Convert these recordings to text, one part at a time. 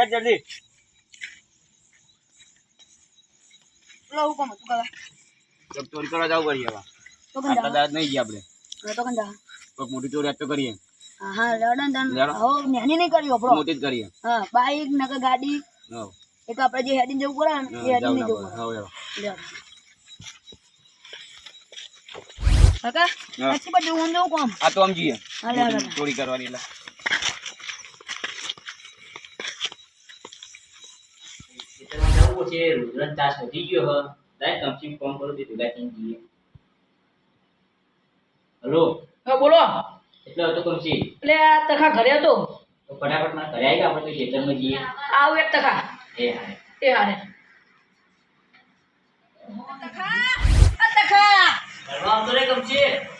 હેડ જલ્દી. લો હું કોમ તું તો ચોરી કરવા જવું પડી હવે. તો કંદા દાડ નહીં ગયા આપણે. તો કંદા કોઈક મોટી ચોરી તો કરીએ. હા હા લડન લેડો. હો નેની નહીં કરી આપણો. મોટી જ કરીએ. હા બાઈક નકર ગાડી. હવ એક આપણે જે હેડીને જવું પડે ને એ ના જવું પડે. પડે. લ્યો. કાકા હા. પછી બધું હું જવું કોમ? આ તો હા લે મોટી ચોરી કરવાની એટલે. જવું છે રુદ્રન તાસ વધી ગયો હ લાય કંપની ફોન કરું તે ભેગા થઈને જઈએ હલો હા બોલો એટલે હતો કંપની એટલે આ તખા ઘરે હતો? તો ફટાફટ મને ઘરે આવી ગયા આપણે તો ખેતરમાં જઈએ. આવું એક તખા. એ હારે. એ હારે. તખા? તખા. ઘરમાં આવતો રે કંપની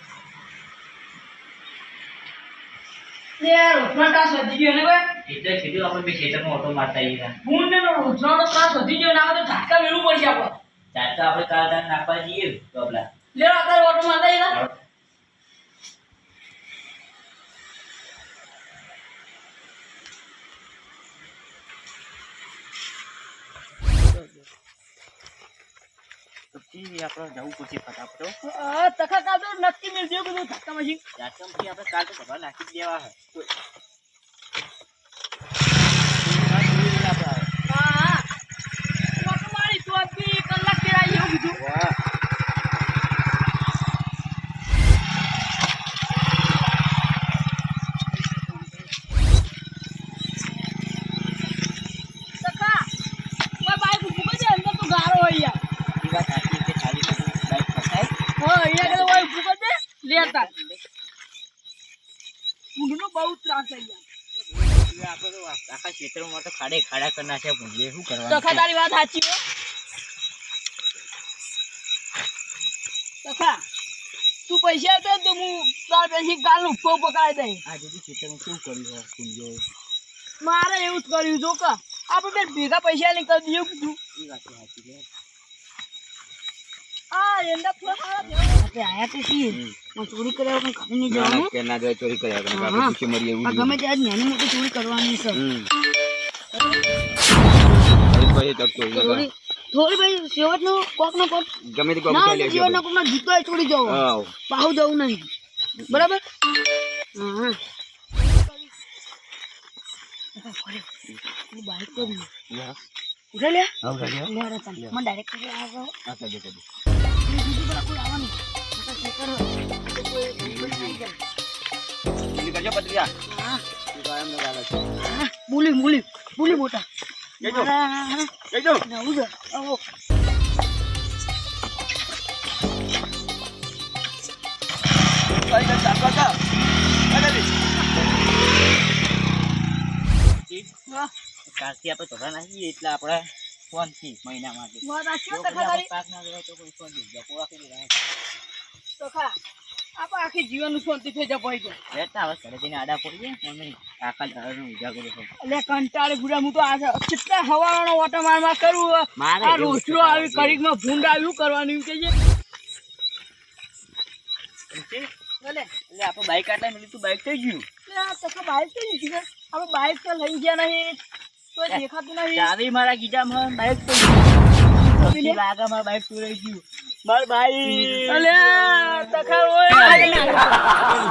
લે રૂઠવાનો ત્રાસ વધી ગયો ને ભાઈ? એટલે કીધું આપણે બે ખેતરમાં ઓટો મારતા આવીએ હું ને રૂઠવાનો ત્રાસ વધી ગયો ના બધું ઝાટકા મેળવું પડશે આપણે ઝાટકા આપણે કાલ દાન નાખવા જઈએ તો આપલા લે અત્યારે ઓટો મારતા આવીએ પછી આપણે જવું પછી ફટાફટ તખા કાં તો નક્કી મેળ બધું ધક્કા મશીન ધક્કા મશીન આપણે તો ભગવાન નાખી દેવા હા હા ઓટો મારી તો બી કલાક ફેરાઈ એવું કીધું વાહ તખા ઓય બાઈક ઊભું કરી દે અંદર તો ગારો હોય યાર ઈ વાત સાચી છે ખાલી બાઈક ફસાય હા અહીંયા આગળ ઓય ઊભું કરી દે લેતા. ઊંઘનો બહુ ત્રાસ થઈ ગયા આખા ક્ષેત્રમાં તો ખાડે ખાડા કરી નાખ્યા ભૂંડીએ. શું કરવાનું તખા તારી વાત સાચી હો. તખા તું પૈસા આપે તો હું તાર પછી કાલ ઉપકો પકડાઈ દઈ આ જેથી ક્ષેત્રમાં શું કર્યું હોય મારે એવું જ કર્યું જો કા આપણે બે ભેગા પૈસા લઈને કરી વાત સાચી છે. આ એંડા આયા તો ચોરી કર્યા વગર ઘરે નહીં જવાનું? કે ના જાય ચોરી કર્યા વગર. આપણે હા. મરીએ એવું આ ગમે ત્યાં નાની મોટી ચોરી કરવાની છે. હવે પછી ચોરી થોડી થોડી ભાઈ સેવત નો કોક. નો કોક ગમે તે કોક ના જીવન નો કોક નો જીતો એ ચોરી જવો. બાહુ જવું નહીં. બરાબર? હા. બાઈક તો ઉઠે લે લે? મને ડાયરેક્ટ આવો. બીજું પેલા કોઈ આવવાનું. બોલી બોલી બોલી મોટા જજો. મારા નવું છે આપણે ધોરણ નાખીએ એટલે આપણે ફોનથી મહિના માટે તો ખરી આપણે આખી જીવનનું શાંતિ થઈ જાય ભાઈ રહેતા હવે ઘરે જઈને આડા પડીએ અમે આખા દાડાનો ઉજાગરો છે. એટલે કંટાળે ગુડા હું તો આ કેટલા હવાનો ઓટો માર માર કરું મારે આ એવું રોટલો છે, આવી કડીકમાં ભૂંડ આવ્યું કરવાનું એમ કહીએ. એટલે આપણે બાઈક આટલા મિલી તું બાઈક થઈ ગયું. એટલે બાઇક થઈ નથી આપણે બાઈક તો લઈ ગયા નહીં. તો દેખાતું નહીં. મારા ગીજામાં બાઈક તો લાગે મારા બાઈક ચોરાઈ ગયું. માર બાય. અલે તખાર ઓય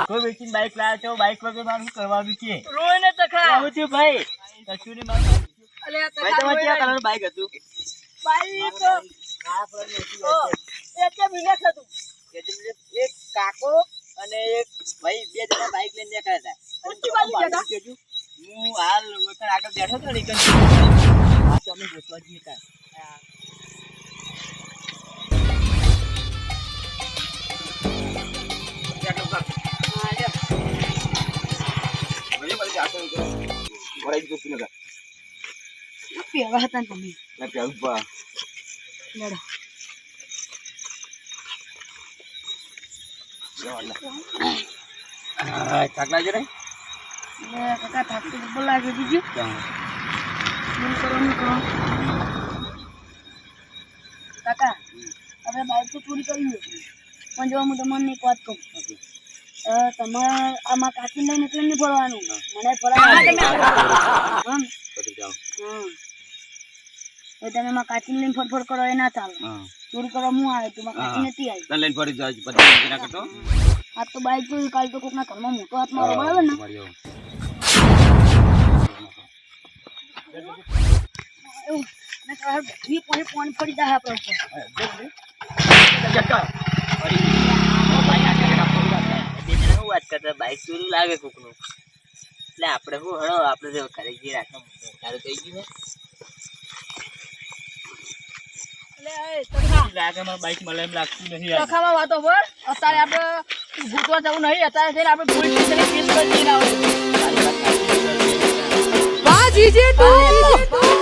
કોઈ વેચીને બાઈક લાવ્યો છો? બાઈક વગર મારે શું કરવાનું છે? રોય ને તખાર. આવું છું ભાઈ? કશું નહીં મારું બાઈક તખાર ભાઈ તમારે ક્યાં કરવાનું બાઈક હતું? બાઈક હતું. કે કે એક કાકો અને એક ભાઈ બે જણા બાઈક લઈને નીકળ્યા હતા. ઊંચી બાજુ ગયા હતા? હું હાલ આગળ બેઠો હતો ને તમે જ હા તો અમે ગોતવા જઈએ કાં. વળાઈ ગયું તું નકર. પહેવા હતા ને તમે ના પેલું પા. લડો હા, થાક લાગ્યો ને? લે કાકા થાકતો તો લાગે બીજું ચાલ. શું કરવાનું કરો કાકા આપણે બાઈક તો ચોરી કરી છે પણ જો હું તમારે આમાં કાચી લઈને એટલે નહીં ફરવાનું મને ફરવાનું. તો તમે માં કાચી લઈને ફટફટ કરો એ ના ચાલે હા ચોરી કરવા હું આવે તો કાચી નથી આવી લઈને પછી તો આ તો બાઈક ચોરી કાલ તો કોકના ઘરમાં મોટો હાથ મારો બરાબર ને પોણી જાય આપણા વાત કરતા બાઈક ચોરું લાગે કોકનું. એટલે આપણે શું હળો આપણે જો ઘરે જઈએ રાતના તારું થઈ ગયું એટલે એ તખા લાગે? મારા બાઈક મળે એમ લાગતું નથી વાતો પર અત્યારે આપણે ગોતવા જવું નહીં અત્યારે જઈને આપણે પોલીસ સ્ટેશને કેસ કરી દઈને આવો વાહ તું.